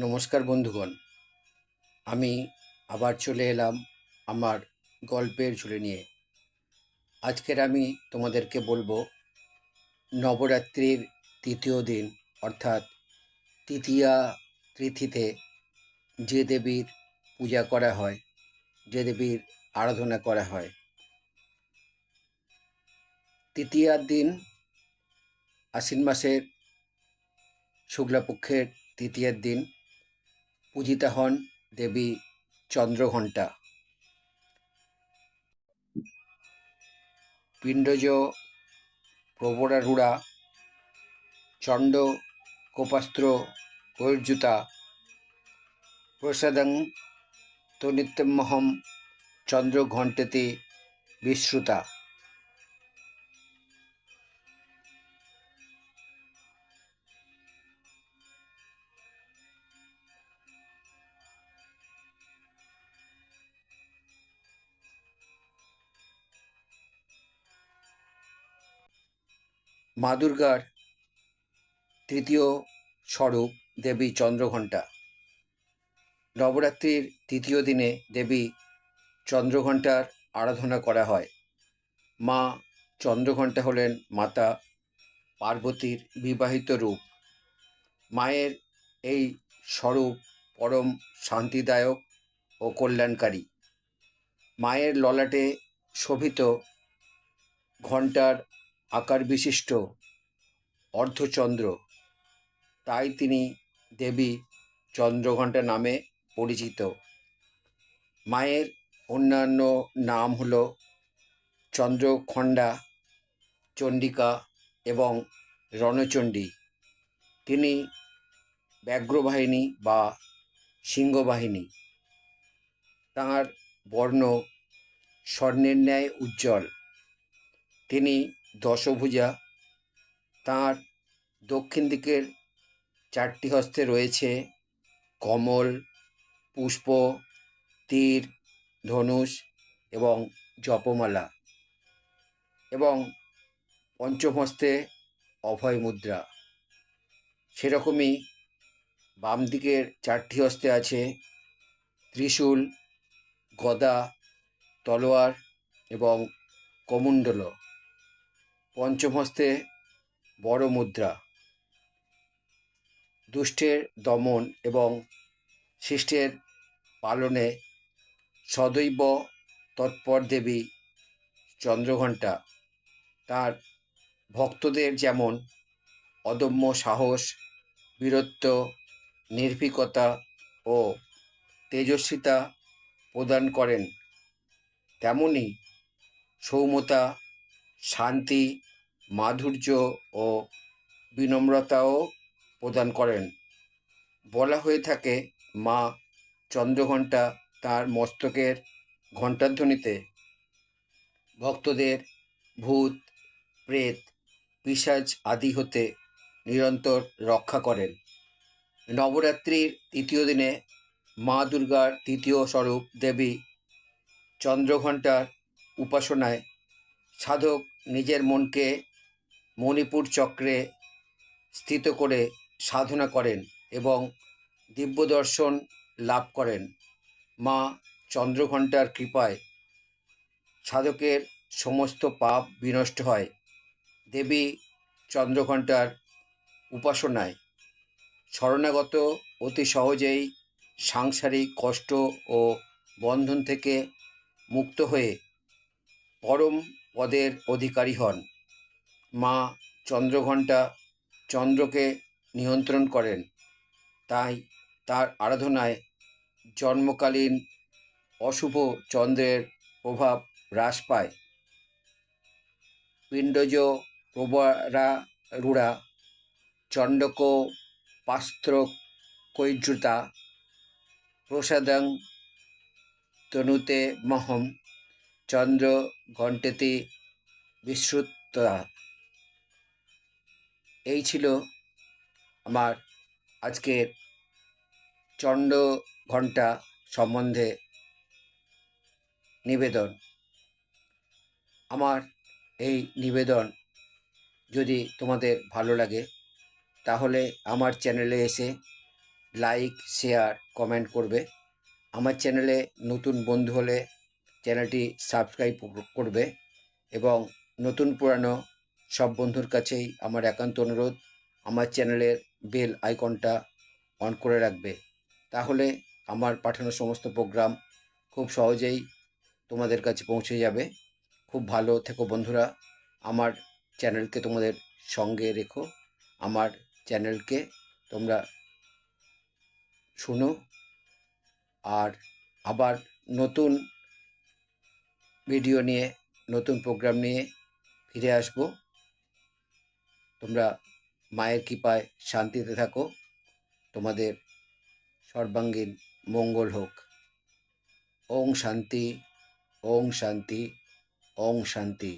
নমস্কার বন্ধুগণ। আমি আবার চলে এলাম আমার গল্পের ঝুলি নিয়ে। আজকের আমি তোমাদেরকে বলব, নবরাত্রির তৃতীয় দিন, অর্থাৎ তৃতীয়া তিথিতে যে দেবীর পূজা করা হয়, যে দেবীর আরাধনা করা হয়। তৃতীয়ার দিন আশ্বিন মাসের শুক্লাপক্ষের তৃতীয়ার দিন পূজিতা হন দেবী চন্দ্রঘণ্টা। পিণ্ডজ প্রবরারূঢ়া চণ্ড কোপাস্ত্র কৈর্যুতা প্রসাদং তনিত্যমহম চন্দ্রঘণ্টেতে বিশ্রুতা মা দুর্গার তৃতীয় স্বরূপ দেবী চন্দ্রঘণ্টা। নবরাত্রির তৃতীয় দিনে দেবী চন্দ্রঘণ্টার আরাধনা করা হয়। মা চন্দ্রঘণ্টা হলেন মাতা পার্বতীর বিবাহিত রূপ। মায়ের এই স্বরূপ পরম শান্তিদায়ক ও কল্যাণকারী। মায়ের ললাটে শোভিত ঘণ্টার আকার বিশিষ্ট অর্ধচন্দ্র। তাই তিনি দেবী চন্দ্রঘণ্টা নামে পরিচিত। মায়ের অন্যান্য নাম হল চন্দ্রখণ্ডা, চণ্ডিকা এবং রণচণ্ডী। তিনি ব্যাঘ্রবাহিনী বা সিংহবাহিনী। তাঁর বর্ণ স্বর্ণের ন্যায় উজ্জ্বল। তিনি দশভুজা। তাঁর দক্ষিণ দিকের চারটি হস্তে রয়েছে কমল, পুষ্প, তীর, ধনুষ এবং জপমালা এবং পঞ্চম হস্তে অভয় মুদ্রা। সেরকমই বাম দিকের চারটি হস্তে আছে ত্রিশূল, গদা, তলোয়ার এবং কমণ্ডল। পঞ্চম হস্তে বড় মুদ্রা। দুষ্টের দমন এবং শিষ্টের পালনে সদৈব তৎপর দেবী চন্দ্রঘণ্টা তার ভক্তদের যেমন অদম্য সাহস, বীরত্ব, নির্ভীকতা ও তেজস্বিতা প্রদান করেন, তেমনি সৌমতা শান্তি, মাধুর্য ও বিনম্রতাও প্রদান করেন। বলা হয়ে থাকে, মা চন্দ্রঘণ্টা তার মস্তকের ঘণ্টাধ্বনিতে, ভক্তদের ভূত, প্রেত পিসাজ আদি হতে নিরন্তর রক্ষা করেন। নবরাত্রির তৃতীয় দিনে মা দুর্গার তৃতীয় স্বরূপ দেবী চন্দ্রঘণ্টার উপাসনায় সাধক নিজের মনকে মণিপুর চক্রে স্থিত করে সাধনা করেন এবং দিব্য দর্শন লাভ করেন। মা চন্দ্রঘণ্টার কৃপায় সাধকের সমস্ত পাপ বিনষ্ট হয়। দেবী চন্দ্রঘণ্টার উপাসনায় শরণাগত অতি সহজেই সাংসারিক কষ্ট ও বন্ধন থেকে মুক্ত হয়ে পরম পদের অধিকারী হন। মা চন্দ্রঘণ্টা চন্দ্রকে নিয়ন্ত্রণ করেন। তাই তার আরাধনায় জন্মকালীন অশুভ চন্দ্রের প্রভাব হ্রাস পায়। পিণ্ডজ প্রবরা রূঢ়া চণ্ডক পাস্ত্র প্রসাদং তনুতে মহম চন্দ্র ঘণ্টেতে বিশ্রুতা এই ছিল আমার আজকের চণ্ড ঘণ্টা সম্বন্ধে নিবেদন। আমার এই নিবেদন যদি তোমাদের ভালো লাগে, তাহলে আমার চ্যানেলে এসে লাইক, শেয়ার, কমেন্ট করবে। আমার চ্যানেলে নতুন বন্ধু হলে চ্যানেলটি সাবস্ক্রাইব করবে এবং নতুন পুরানো সব বন্ধুর কাছেই আমার একান্ত অনুরোধ, আমার চ্যানেলের বেল আইকনটা অন করে রাখবে। তাহলে আমার পাঠানো সমস্ত প্রোগ্রাম খুব সহজেই তোমাদের কাছে পৌঁছে যাবে। খুব ভালো থেকো বন্ধুরা, আমার চ্যানেলকে তোমাদের সঙ্গে রেখো, আমার চ্যানেলকে তোমরা শুনো। আর আবার নতুন ভিডিও নিয়ে, নতুন প্রোগ্রাম নিয়ে ফিরে আসব। তোমরা মায়ের কৃপায় শান্তিতে থাকো। তোমাদের সর্বাঙ্গীন মঙ্গল হোক। ওং শান্তি ওং শান্তি ওং শান্তি।